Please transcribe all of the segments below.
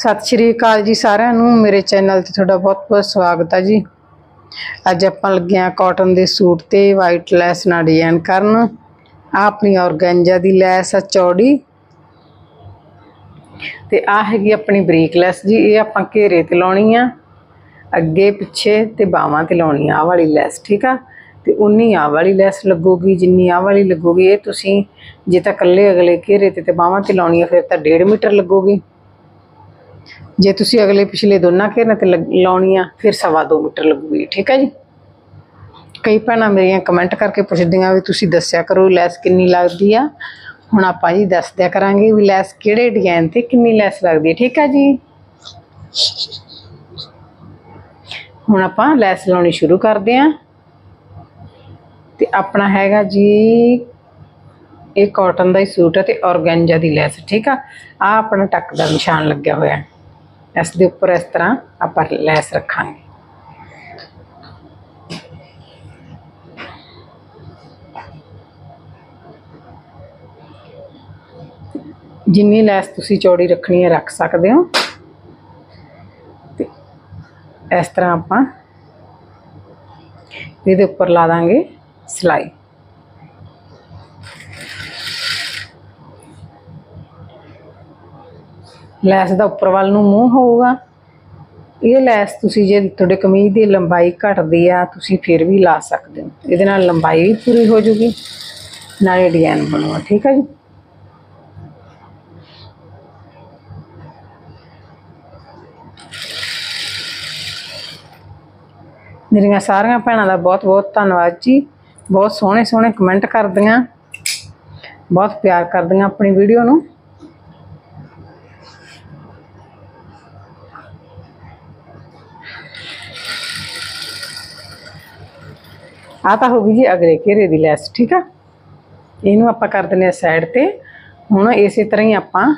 ਸਤਿ ਸ਼੍ਰੀ ਅਕਾਲ ਜੀ ਸਾਰਿਆਂ ਨੂੰ। ਮੇਰੇ ਚੈਨਲ ਤੇ ਤੁਹਾਡਾ ਬਹੁਤ-ਬਹੁਤ ਸਵਾਗਤ ਹੈ ਜੀ। ਅੱਜ ਆਪਾਂ ਲੱਗੇ ਆ ਕਾਟਨ ਦੇ ਸੂਟ ਤੇ ਵਾਈਟ ਲੈਸ ਨਾਲ ਡਿਜ਼ਾਈਨ ਕਰਨ। ਆਹ ਆਪਣੀ ਔਰਗੈਂਜਾ ਦੀ ਲੈਸ ਆ, ਚੌੜੀ। ਤੇ ਆ ਹੈਗੀ ਆਪਣੀ ਬਰੀਕ ਲੈਸ ਜੀ, ਇਹ ਆਪਾਂ ਘੇਰੇ ਤੇ ਲਾਉਣੀ ਆ। ਅੱਗੇ, ਪਿੱਛੇ ਤੇ ਬਾਹਾਂ ਤੇ ਲਾਉਣੀ ਆ, ਆਹ ਵਾਲੀ ਲੈਸ, ਠੀਕ ਆ? ਤੇ ਉਨੀ ਆਹ ਵਾਲੀ ਲੈਸ ਲੱਗੂਗੀ, ਜਿੰਨੀ ਆਹ ਵਾਲੀ ਲੱਗੂਗੀ। ਇਹ ਤੁਸੀਂ ਜੇ ਤਾਂ ਇਕੱਲੇ ਅਗਲੇ ਘੇਰੇ ਤੇ ਤੇ ਬਾਹਾਂ ਤੇ ਲਾਉਣੀ ਆ, ਫਿਰ ਤਾਂ 1.5 ਮੀਟਰ ਲੱਗੂਗੀ। ਜੇ ਤੁਸੀਂ ਅਗਲੇ ਪਿਛਲੇ ਦੋਨਾਂ ਘੇਰਿਆਂ ਤੇ ਲੱਗ- ਲਾਉਣੀ ਆ ਫਿਰ ਸਵਾ ਦੋ ਮੀਟਰ ਲੱਗੂਗੀ, ਠੀਕ ਹੈ ਜੀ? ਕਈ ਭੈਣਾਂ ਮੇਰੀਆਂ ਕਮੈਂਟ ਕਰਕੇ ਪੁੱਛਦੀਆਂ ਵੀ ਤੁਸੀਂ ਦੱਸਿਆ ਕਰੋ ਲੈਸ ਕਿੰਨੀ ਲੱਗਦੀ ਆ। ਹੁਣ ਆਪਾਂ ਜੀ ਦੱਸ ਦਿਆ ਕਰਾਂਗੇ ਵੀ ਲੈਸ ਕਿਹੜੇ ਡਿਜ਼ਾਈਨ ਤੇ ਕਿੰਨੀ ਲੈਸ ਲੱਗਦੀ ਹੈ ਠੀਕ ਹੈ ਜੀ? ਹੁਣ ਆਪਾਂ ਲੈਸ ਲਾਉਣੀ ਸ਼ੁਰੂ ਕਰਦੇ ਆਂ ਤੇ ਆਪਣਾ ਹੈਗਾ ਜੀ, ਇਹ ਕਾਟਨ ਦਾ ਹੀ ਸੂਟ ਹੈ ਤੇ ਔਰਗੈਂਜਾ ਦੀ ਲੈਸ, ਠੀਕ ਆ? ਆ ਆਪਣਾ ਟੱਕ ਦਾ ਨਿਸ਼ਾਨ ਲੱਗਿਆ ਹੋਇਆ। ਹੈ ਇਸ ਦੇ ਉੱਪਰ ਇਸ ਤਰ੍ਹਾਂ ਆਪਾਂ ਲੈਸ ਰੱਖਾਂਗੇ ਜਿੰਨੀ ਲੈਸ ਤੁਸੀਂ ਚੌੜੀ ਰੱਖਣੀ ਹੈ ਰੱਖ ਸਕਦੇ ਹੋ ਤੇ ਇਸ ਤਰ੍ਹਾਂ ਆਪਾਂ ਇਹਦੇ ਉੱਪਰ ਲਾ ਦਾਂਗੇ ਸਿਲਾਈ ਲੈਸ ਦਾ ਉੱਪਰ ਵੱਲ ਨੂੰ ਮੂੰਹ ਹੋਊਗਾ। ਇਹ ਲੈਸ ਤੁਸੀਂ ਜੇ ਤੁਹਾਡੇ ਕਮੀਜ਼ ਦੀ ਲੰਬਾਈ ਘਟਦੀ ਆ, ਤੁਸੀਂ ਫਿਰ ਵੀ ਲਾ ਸਕਦੇ ਹੋ। ਇਹਦੇ ਨਾਲ ਲੰਬਾਈ ਵੀ ਪੂਰੀ ਹੋ ਜੂਗੀ। ਨਾਲੇ ਡਿਜ਼ਾਈਨ ਬਣੂਗਾ, ਠੀਕ ਹੈ ਜੀ? ਮੇਰੀਆਂ ਸਾਰੀਆਂ ਭੈਣਾਂ ਦਾ ਬਹੁਤ ਬਹੁਤ ਧੰਨਵਾਦ ਜੀ। ਬਹੁਤ ਸੋਹਣੇ ਸੋਹਣੇ ਕਮੈਂਟ ਕਰਦੀਆਂ। ਬਹੁਤ ਪਿਆਰ ਕਰਦੀਆਂ ਆਪਣੀ ਵੀਡੀਓ ਨੂੰ। ਆ ਤਾਂ ਹੋ ਗਈ ਜੀ ਅਗਲੇ ਘੇਰੇ ਦੀ ਲੈਸ, ਠੀਕ ਆ? ਇਹਨੂੰ ਆਪਾਂ ਕਰ ਦਿੰਦੇ ਆ ਸਾਈਡ ਤੇ। ਹੁਣ ਇਸੇ ਤਰ੍ਹਾਂ ਹੀ ਆਪਾਂ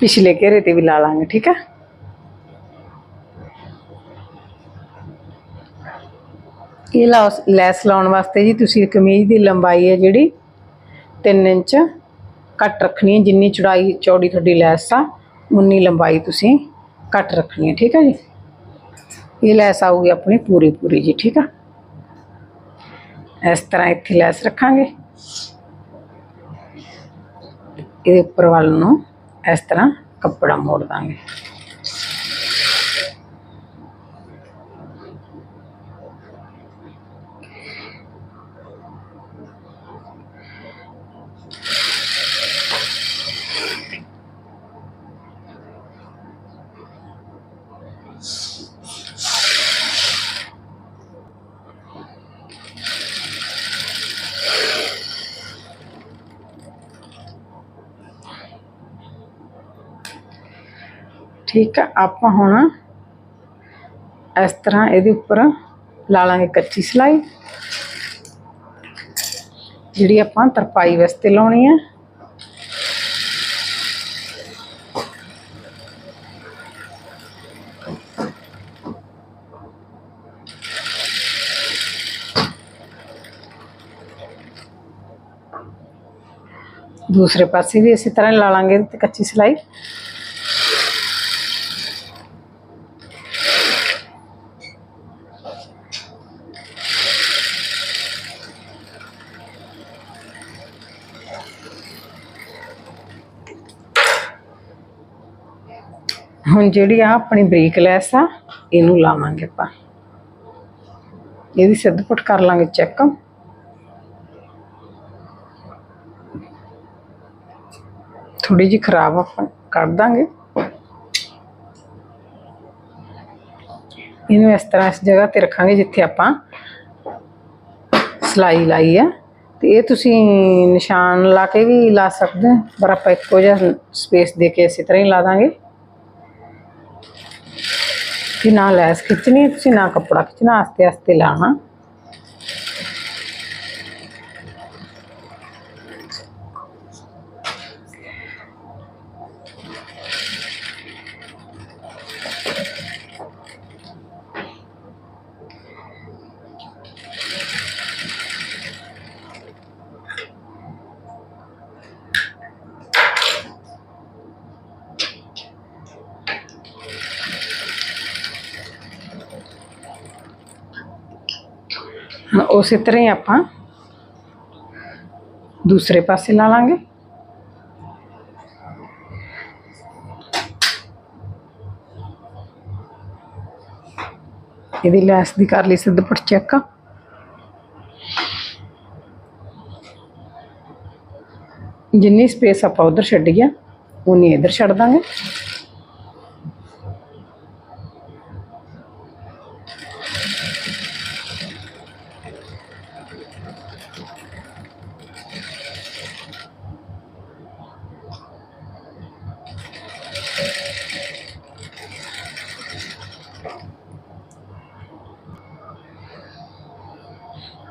ਪਿਛਲੇ ਘੇਰੇ ਤੇ ਵੀ ਲਾ ਲਾਂਗੇ, ਠੀਕ ਆ? ਇਹ ਲਾਉਸ- ਲੈਸ ਲਾਉਣ ਵਾਸਤੇ ਜੀ ਤੁਸੀਂ ਕਮੀਜ਼ ਦੀ ਲੰਬਾਈ ਹੈ ਜਿਹੜੀ 3 ਇੰਚ ਕੱਟ ਰੱਖਣੀ ਹੈ। ਜਿੰਨੀ ਚੌੜਾਈ, ਚੌੜੀ ਤੁਹਾਡੀ ਲੈਸ ਆ, ਉਨੀ ਲੰਬਾਈ ਤੁਸੀਂ ਕੱਟ ਰੱਖਣੀ ਹੈ, ਠੀਕ ਹੈ ਜੀ? ਇਹ ਲੈਸ ਆਊਗੀ ਆਪਣੀ ਪੂਰੀ ਪੂਰੀ ਜੀ, ਠੀਕ ਆ? ਇਸ ਤਰ੍ਹਾਂ ਇੱਥੇ ਲੈਸ ਰੱਖਾਂਗੇ। ਇਹਦੇ ਉੱਪਰ ਵੱਲ ਨੂੰ ਇਸ ਤਰ੍ਹਾਂ ਕੱਪੜਾ ਮੋੜ ਦਾਂਗੇ। ਠੀਕ ਆ ਆਪਾਂ ਹੁਣ ਇਸ ਤਰ੍ਹਾਂ ਇਹਦੇ ਉੱਪਰ ਲਾ ਲਾਂਗੇ ਕੱਚੀ ਸਿਲਾਈ। ਜਿਹੜੀ ਆਪਾਂ ਤਰਪਾਈ ਵਾਸਤੇ ਲਾਉਣੀ ਹੈ। ਦੂਸਰੇ ਪਾਸੇ ਵੀ ਇਸੇ ਤਰ੍ਹਾਂ ਲਾ ਲਾਂਗੇ ਤੇ ਕੱਚੀ ਸਿਲਾਈ। ਹੁਣ ਜਿਹੜੀ ਆ ਆਪਣੀ ਬਰੀਕ ਲੈਸ ਆ, ਇਹਨੂੰ ਲਾਵਾਂਗੇ ਆਪਾਂ। ਇਹਦੀ ਸਿੱਧ ਪੁੱਟ ਕਰ ਲਾਂਗੇ ਚੈੱਕ। ਥੋੜੀ ਜਿਹੀ ਖਰਾਬ ਆਪਾਂ ਕਰ ਦਾਂਗੇ। ਇਹਨੂੰ ਇਸ ਤਰ੍ਹਾਂ ਇਸ ਜਗ੍ਹਾ ਤੇ ਰੱਖਾਂਗੇ ਜਿੱਥੇ ਆਪਾਂ ਸਿਲਾਈ ਲਾਈ ਆ। ਤੇ ਇਹ ਤੁਸੀਂ ਨਿਸ਼ਾਨ ਲਾ ਕੇ ਵੀ ਲਾ ਸਕਦੇ ਪਰ ਆਪਾਂ ਇੱਕੋ ਜਿਹਾ ਸਪੇਸ ਦੇ ਕੇ ਇਸੇ ਤਰ੍ਹਾਂ ਹੀ ਲਾ ਦਾਂਗੇ। ਕਿ ਨਾ ਲੈਸ ਖਿੱਚਣੀ ਹੈ ਤੁਸੀਂ ਨਾ ਕੱਪੜਾ ਖਿੱਚਣਾ ਆਸਤੇ ਆਸਤੇ ਲਾਣਾ। ਉਸੇ ਤਰ੍ਹਾਂ ਹੀ ਆਪਾਂ ਦੂਸਰੇ ਪਾਸੇ ਲਾ ਲਾਂਗੇ ਇਹਦੀ ਲੈਸ ਦੀ ਕਰ ਲਈ ਸਿੱਧ ਪੁੱਟ ਚੈੱਕ ਜਿੰਨੀ ਸਪੇਸ ਆਪਾਂ ਉਧਰ ਛੱਡੀ ਆ ਉਨੀ ਇਧਰ ਛੱਡ ਦਾਂਗੇ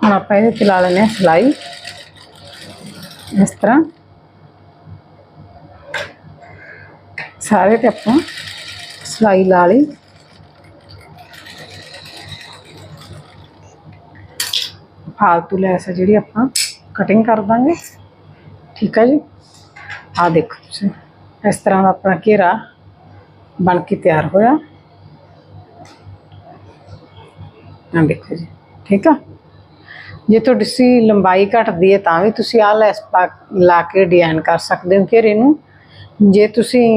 ਹੁਣ ਆਪਾਂ ਇਹਦੇ ਤੇ ਲਾ ਲੈਣੇ ਸਲਾਈ ਇਸ ਤਰ੍ਹਾਂ ਸਾਰੇ ਤੇ ਆਪਾਂ ਸਲਾਈ ਲਾ ਲਈ ਫਾਲਤੂ ਲੈਸ ਆ ਜਿਹੜੀ ਆਪਾਂ ਕਟਿੰਗ ਕਰ ਦਾਂਗੇ ਠੀਕ ਹੈ ਜੀ ਆ ਦੇਖੋ ਤੁਸੀਂ ਇਸ ਤਰ੍ਹਾਂ ਦਾ ਆਪਣਾ ਘੇਰਾ ਬਣ ਕੇ ਤਿਆਰ ਹੋਇਆ ਆ ਦੇਖੋ ਜੀ। ਠੀਕ ਆ? ਜੇ ਤੁਹਾਡੀ ਸੀ ਲੰਬਾਈ ਘਟਦੀ ਹੈ ਤਾਂ ਵੀ ਤੁਸੀਂ ਆਹ ਲੈਸ ਪਾ ਲਾ ਕੇ ਡਿਜ਼ਾਈਨ ਕਰ ਸਕਦੇ ਹੋ ਘੇਰੇ ਨੂੰ। ਜੇ ਤੁਸੀਂ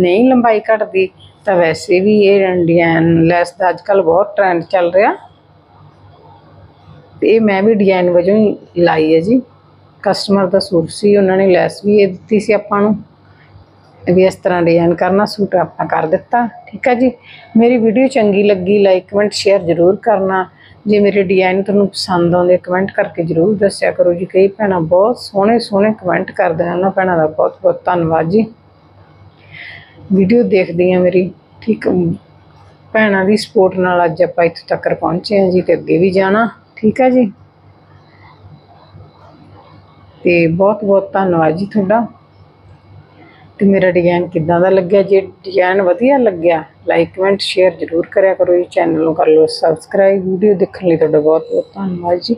ਨਹੀਂ ਲੰਬਾਈ ਘਟਦੀ, ਤਾਂ ਵੈਸੇ ਵੀ ਇਹ ਡਿਜ਼ਾਈਨ ਲੈਸ ਦਾ ਅੱਜਕੱਲ ਬਹੁਤ ਟ੍ਰੈਂਡ ਚੱਲ ਰਿਹਾ। ਤੇ ਇਹ ਮੈਂ ਵੀ ਡਿਜ਼ਾਈਨ ਵਜੋਂ ਹੀ ਲਾਈ ਹੈ ਜੀ। ਕਸਟਮਰ ਦਾ ਸੂਟ ਸੀ, ਉਹਨਾਂ ਨੇ ਲੈਸ ਵੀ ਇਹ ਦਿੱਤੀ ਸੀ ਆਪਾਂ ਨੂੰ। ਵੀ ਇਸ ਤਰ੍ਹਾਂ ਡਿਜ਼ਾਈਨ ਕਰਨਾ ਸੂਟ ਆਪਣਾ ਕਰ ਦਿੱਤਾ। ਠੀਕ ਹੈ ਜੀ? ਮੇਰੀ ਵੀਡੀਓ ਚੰਗੀ ਲੱਗੀ ਲਾਈਕ ਕਮੈਂਟ ਸ਼ੇਅਰ ਜ਼ਰੂਰ ਕਰਨਾ। ਜੇ ਮੇਰੇ ਡਿਜ਼ਾਈਨ ਤੁਹਾਨੂੰ ਪਸੰਦ ਆਉਂਦੇ ਕਮੈਂਟ ਕਰਕੇ ਜ਼ਰੂਰ ਦੱਸਿਆ ਕਰੋ ਜੀ। ਕਈ ਭੈਣਾਂ ਬਹੁਤ ਸੋਹਣੇ ਸੋਹਣੇ ਕਮੈਂਟ ਕਰਦੇ ਨੇ ਉਹਨਾਂ ਭੈਣਾਂ ਦਾ ਬਹੁਤ ਬਹੁਤ ਧੰਨਵਾਦ ਜੀ। ਵੀਡੀਓ ਦੇਖਦੀਆਂ ਮੇਰੀ। ਠੀਕ, ਭੈਣਾਂ ਦੀ ਸਪੋਰਟ ਨਾਲ ਅੱਜ ਆਪਾਂ ਇੱਥੇ ਤੱਕ ਪਹੁੰਚੇ ਹਾਂ ਜੀ ਤੇ ਅੱਗੇ ਵੀ ਜਾਣਾ। ਠੀਕ ਹੈ ਜੀ? ਤੇ ਬਹੁਤ ਬਹੁਤ ਧੰਨਵਾਦ ਜੀ ਤੁਹਾਡਾ। ਤੇ ਮੇਰਾ ਡਿਜ਼ਾਈਨ ਕਿੱਦਾਂ ਦਾ ਲੱਗਿਆ? ਜੇ ਡਿਜ਼ਾਈਨ ਵਧੀਆ ਲੱਗਿਆ ਲਾਈਕ ਕਮੈਂਟ ਸ਼ੇਅਰ ਜ਼ਰੂਰ ਕਰਿਆ ਕਰੋ ਜੀ। ਚੈਨਲ ਨੂੰ ਕਰ ਲਓ ਸਬਸਕ੍ਰਾਈਬ ਵੀਡੀਓ ਦੇਖਣ ਲਈ ਤੁਹਾਡਾ ਬਹੁਤ ਬਹੁਤ ਧੰਨਵਾਦ ਜੀ।